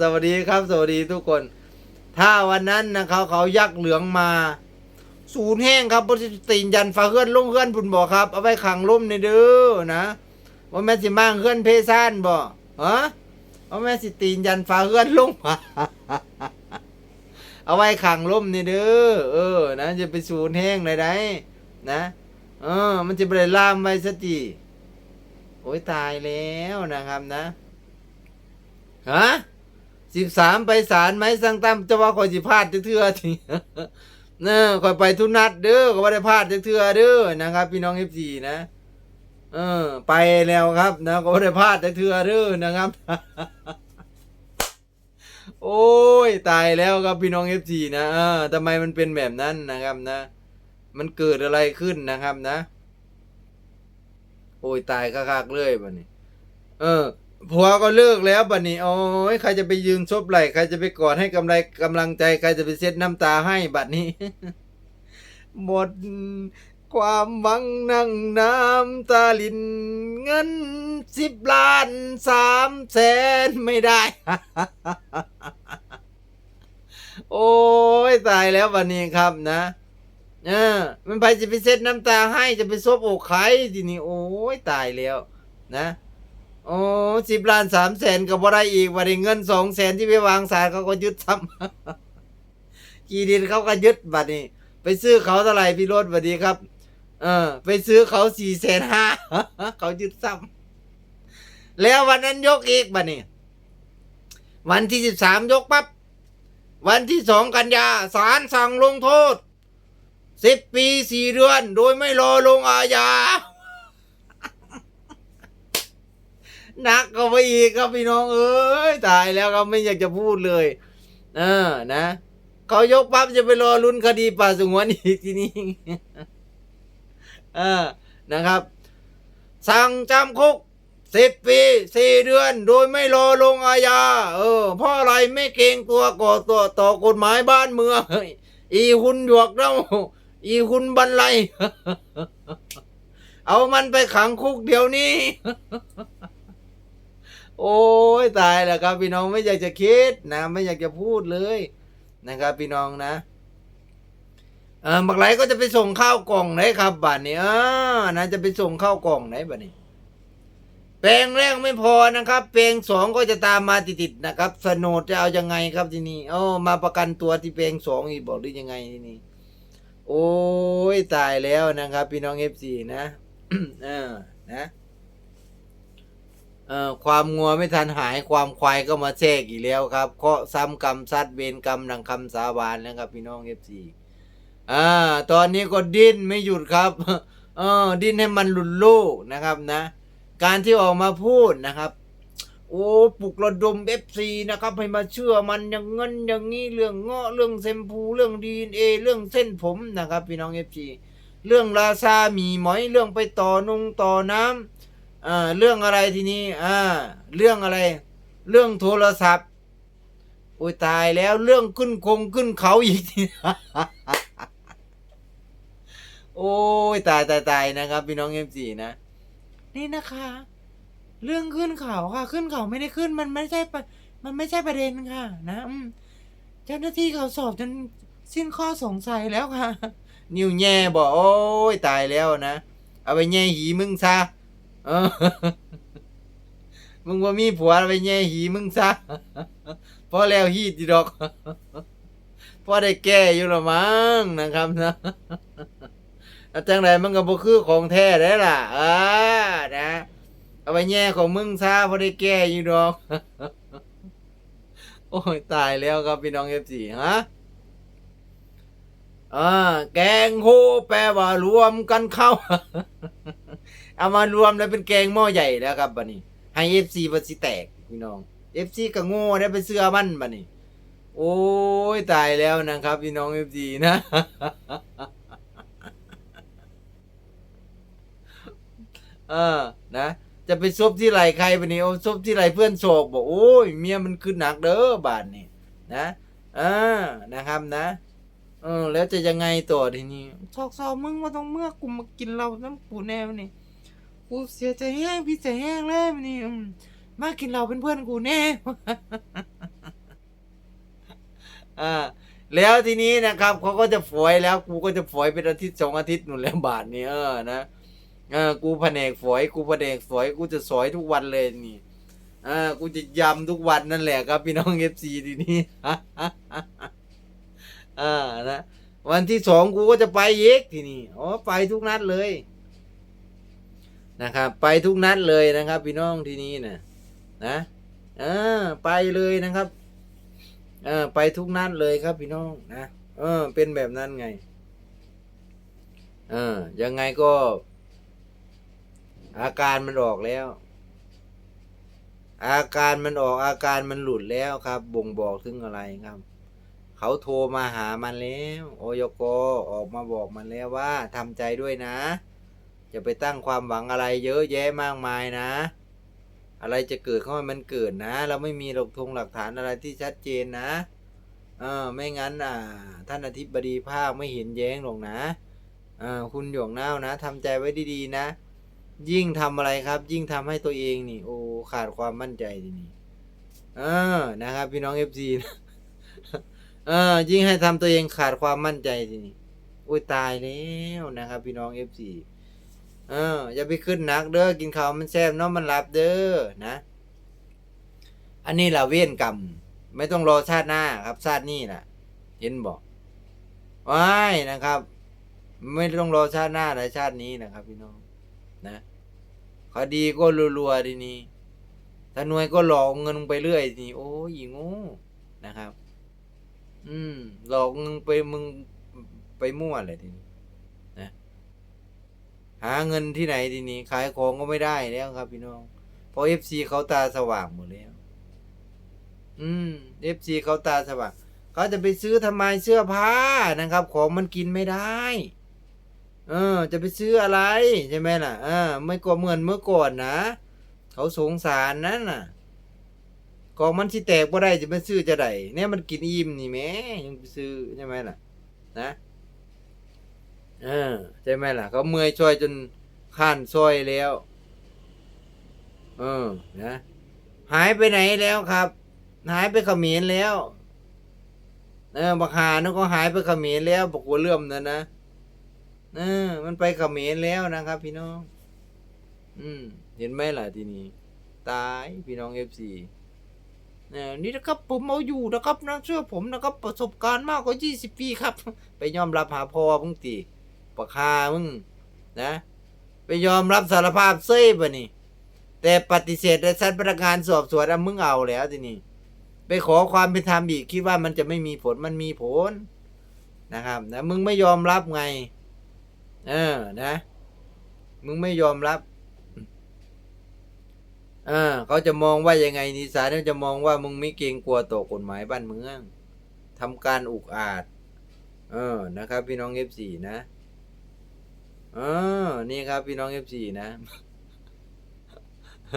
สวัสดีครับ สวัสดีทุกคน ถ้าวันนั้นนะเขาเขายักษ์เหลืองมา ศูนย์แห้งครับบริตีนยันฟ้าเฮือนลงเฮือนพุ่นบอกครับเอาไว้ขังล่มในเด้อนะว่าแม่สิมั่งเฮือนเพซ่านบ่ฮะว่าแม่สิตีนยันฟ้าเฮือนลงเอาไว้ขังล่มในเด้อ เออ นะจะไปศูนย์แห้งเลยได้นะ เออ มันจะไปล่ามไว้สติโอ้ยตายแล้วนะครับนะ ฮะ สิบสามไปศาลไหมสังตั้มจะว่าคอยสิพลาดเทื่อทีเนอคอยไปทุกนัดเด้อก็ว่าได้พลาดเทื่อเด้อนะครับ พี่น้องเอฟซีนะ เออ ไปแล้วครับ นะก็ว่าได้พลาดเทื่อเด้อนะครับ โอ้ยตายแล้วครับพี่น้องเอฟซีนะเออทำไมมันเป็นแบบนั้นนะครับนะ มันเกิดอะไรขึ้นนะครับนะ โอ้ยตายคักๆเลยบัดนี้ เออ ผัวก็เลิกแล้วบัดนี้โอ้ยใครจะไปยืนซบไหลใครจะไปกอดให้กำไรกำลังใจใครจะไปเช็ดน้ำตาให้บัดนี้ หมดความหวังนั่งน้ำตาลินเงินสิบล้านสามแสนไม่ได้ โอ้ยตายแล้ววันนี้ครับนะเออมันไปจะไปเช็ดน้ำตาให้จะไปซบอกใครทีนี้โอ้ยตายแล้ว นะ โอ้สิบล้านสามแสนก็บ่ได้อีกวันนี้เงินสองแสนที่ไปวางสายเขาก็ยึดซ้ำกีดินเขาก็ยึดบัดนี้ ไปซื้อเขาเท่าไหร่พี่รถบัดนี้ครับ เออ ไปซื้อเขาสี่แสนห้าเขายึดซ้ำแล้ววันนั้นยกอีกบัดนี้ วันที่สิบสามยกปั๊บวันที่สองกันยาศาลสั่งลงโทษสิบปีสี่เดือน โดยไม่รอลงอาญา ห นักก็ไปอีกครับพี่น้องเอ้ยตายแล้วครับไม่อยากจะพูดเลยเออนะเขายกปั๊บจะไปรอลุ้นคดีป่าสงวนอีกทีนี้เออนะครับ สั่งจำคุกสิบปีสี่เดือน โดยไม่รอลงอาญาเออเพราะอะไรไม่เกรงตัวก่อตัวต่อกฎหมายบ้านเมืองอีหุ่นหยวกเน่าอีหุ่นบันไลเอามันไปขังคุกเดี๋ยวนี้ โอ้ยตายแล้วครับพี่น้องไม่อยากจะคิดนะ ไม่อยากจะพูดเลยนะครับ พี่น้องนะเออบักไหลก็จะไปส่งข้าวกล่องไหนครับบัดนี้อ่านะจะไปส่งข้าวกล่องไหนบัดนี้แปลงแรกไม่พอนะครับ แปลงสองก็จะตามมาติดๆนะครับสโนดจะเอายังไงครับทีนี้อ๋อมาประกันตัวที่แปลงสองอีกบอกหรือยังไงทีนี้โอ้ยตายแล้วนะครับ พี่น้องเอฟซีนะเออนะ เอ่อความงัวไม่ทันหายความควายก็มาแทรกอีกแล้วครับเคาะซ้ำกรรมซัดเวรกรรมดังคำสาบานแล้วครับ พี่น้องเอฟซีอ่าตอนนี้ก็ดิ้นไม่หยุดครับ เออดิ้นให้มันหลุดลูกนะครับนะ การที่ออกมาพูดนะครับ โอ้ปลุกระดมเอฟซีนะครับให้มาเชื่อมันอย่างเงินอย่างนี้เรื่องเงาะเรื่องเซมพูเรื่องดีเอเรื่องเส้นผมนะครับ พี่น้องเอฟซีเรื่องราซาหมีหมอยเรื่องไปต่อนงต่อน้ำ อ่าเรื่องอะไรทีนี้อ่าเรื่องอะไร เรื่องโทรศัพท์โอ้ยตายแล้วเรื่องขึ้นคงขึ้นเขาอีกทีโอ้ยตายตายตายนะครับ พี่น้องเอ็มจีนะ นี่นะคะ เรื่องขึ้นเขาค่ะ ขึ้นเขาไม่ได้ขึ้นมันไม่ใช่ปะมันไม่ใช่ประเด็นค่ะ นะอืมเจ้าหน้าที่เขาสอบจนสิ้นข้อสงสัยแล้วค่ะ นิวแง่บอกโอ้ยตายแล้วนะ เอาไปแง่หีมึงซะ เออ มึงว่ามีผัวไปแย่หีมึงซะพอแล้วฮีดดีดอกพอได้แก้อยู่ละมั้งนะครับนะแล้วจังไรมันก็บ่คือของแท้ได้ล่ะอ่านะเอาไปแย่ของมึงซะพอได้แก้อยู่ดอก โอ้ยตายแล้วครับพี่น้องเอฟซีฮะอ่าแกงโฮแปลว่ารวมกันเข้า เอามารวมแล้วเป็นแกงหม้อใหญ่แล้วครับบัดนี้ ให้เอฟซีบัสิแตกพี่น้องเอฟซีก็โง่ได้ไปเสื้อมันบัดนี้ โอ้ยตายแล้วนะครับพี่น้องเอฟซีนะ เออนะจะไปซบที่ไหลใครบัดนี้โอ้ซบที่ไหลเพื่อนโศกบอกโอ้ยเมียมันขึ้นหนักเด้อบาดนี้นะอ่านะครับนะเออแล้วจะยังไงต่อทีนี้ซอกซอมึงมาต้องเมื่อกูมากินเราน้ำปูแนวนี่ กูเสียใจแห้งพี่ใจแห้งเลยมันนี่มากินเราเป็นเพื่อนกูแน่อ่าแล้วทีนี้นะครับเขาก็จะฝอยแล้วกูก็จะฝอยเป็นอาทิตย์สองอาทิตย์นู่นแล้วบาทนี่เออนะเออกูแผนกฝอย กูแผนกฝอยกูจะสอยทุกวันเลยนี่อ่ากูจะยำทุกวันนั่นแหละครับ พี่น้องเอฟซีทีนี้อ่านะวันที่สองกูก็จะไปเยกทีนี้อ๋อไปทุกนัดเลย นะครับ ไปทุกนัดเลยนะครับ พี่น้องที่นี้นะนะเออไปเลยนะครับเออไปทุกนัดเลยครับพี่น้องนะเออ เป็นแบบนั้นไงเออยังไงก็ อาการมันออกแล้ว อาการมันออกอาการมันหลุดแล้วครับ บ่งบอกถึงอะไรครับ เขาโทรมาหามันแล้ว โอยกออกมาบอกมันแล้วว่าทำใจด้วยนะ จะไปตั้งความหวังอะไรเยอะแยะมากมายนะ อะไรจะเกิดเข้ามามันเกิดนะ เราไม่มีหลักทงหลักฐานอะไรที่ชัดเจนนะเออไม่งั้นอ่า ท่านอธิบดีภาคไม่เห็นแย้งหรอกนะเออคุณหยกเน่านะทำใจไว้ดีๆนะ ยิ่งทำอะไรครับ ยิ่งทำให้ตัวเองนี่ โอ้ขาดความมั่นใจทีนี้เออนะครับ พี่น้องเอฟซีนะเออยิ่งให้ทำตัวเองขาดความมั่นใจทีนี้อุ้ยตายแล้วนะครับ พี่น้องเอฟซี เอออย่าไปขึ้นหนักเด้อกินข้าวมันแซ่บเนาะมันหลับเด้อนะ อันนี้ละเว้นกรรมไม่ต้องรอชาติหน้าครับชาตินี้นะเห็นบอกว้ายนะครับ ไม่ต้องรอชาติหน้าแต่ชาตินี้นะครับ พี่น้องนะคดีก็รัวๆทีนี้ถ้าหน่วยก็หลอกเงินไปเรื่อยนี้โอ้ยอีงูนะครับ อืมหลอกเงินไปมึงไปมั่วเลยทีนี้ หาเงินที่ไหนทีนี้ ขายของก็ไม่ได้แล้วครับ พี่น้อง เพราะเอฟซีเขาตาสว่างหมดแล้ว อืมเอฟซีเขาตาสว่างเขาจะไปซื้อทำไมเสื้อผ้านะครับ ของมันกินไม่ได้ เออ จะไปซื้ออะไรใช่ไหมล่ะ เออ ไม่ก็เหมือนเมื่อก่อนนะเขาสงสารนั่นน่ะกองมันที่แตกบ่ได้จะไปซื้อจะได้เนี่ยมันกินอิ่มนี่แหม่ยังไปซื้อใช่ไหมล่ะ นะ ออใช่ไหมล่ะ เขาเมื่อยช่วยจนข้านซอยแล้ว เออนะหายไปไหนแล้วครับ หายไปเขมรแล้วเออบักหานั่นก็หายไปเขมรแล้วบอกว่าเลื่อมนั่นนะเออ มันไปเขมรแล้วนะครับ พี่น้อง อืม เห็นไหมล่ะทีนี้ตายพี่น้องเอฟซีนี่นะครับ ผมเอาอยู่นะครับนะเชื่อผมนะครับ ประสบการณ์มากกว่ายี่สิบปีครับ ไปยอมรับหาพ่อมึงตี ปากคามึงนะ ไปยอมรับสารภาพเซ่ปะนี่ แต่ปฏิเสธในชั้นพนักงานสอบสวนอะมึงเอาแล้วทีนี้ไปขอความเป็นธรรมอีกคิดว่ามันจะไม่มีผลมันมีผลนะครับนะมึงไม่ยอมรับไง เออนะ มึงไม่ยอมรับเออเขาจะมองว่ายังไงนิสาเขาจะมองว่ามึงไม่เกรงกลัวต่อกฎหมายบ้านเมืองทำการอุกอาจ เออนะครับ พี่น้องเอฟซีนะ เออนี่ครับพี่น้องเอฟซีนะ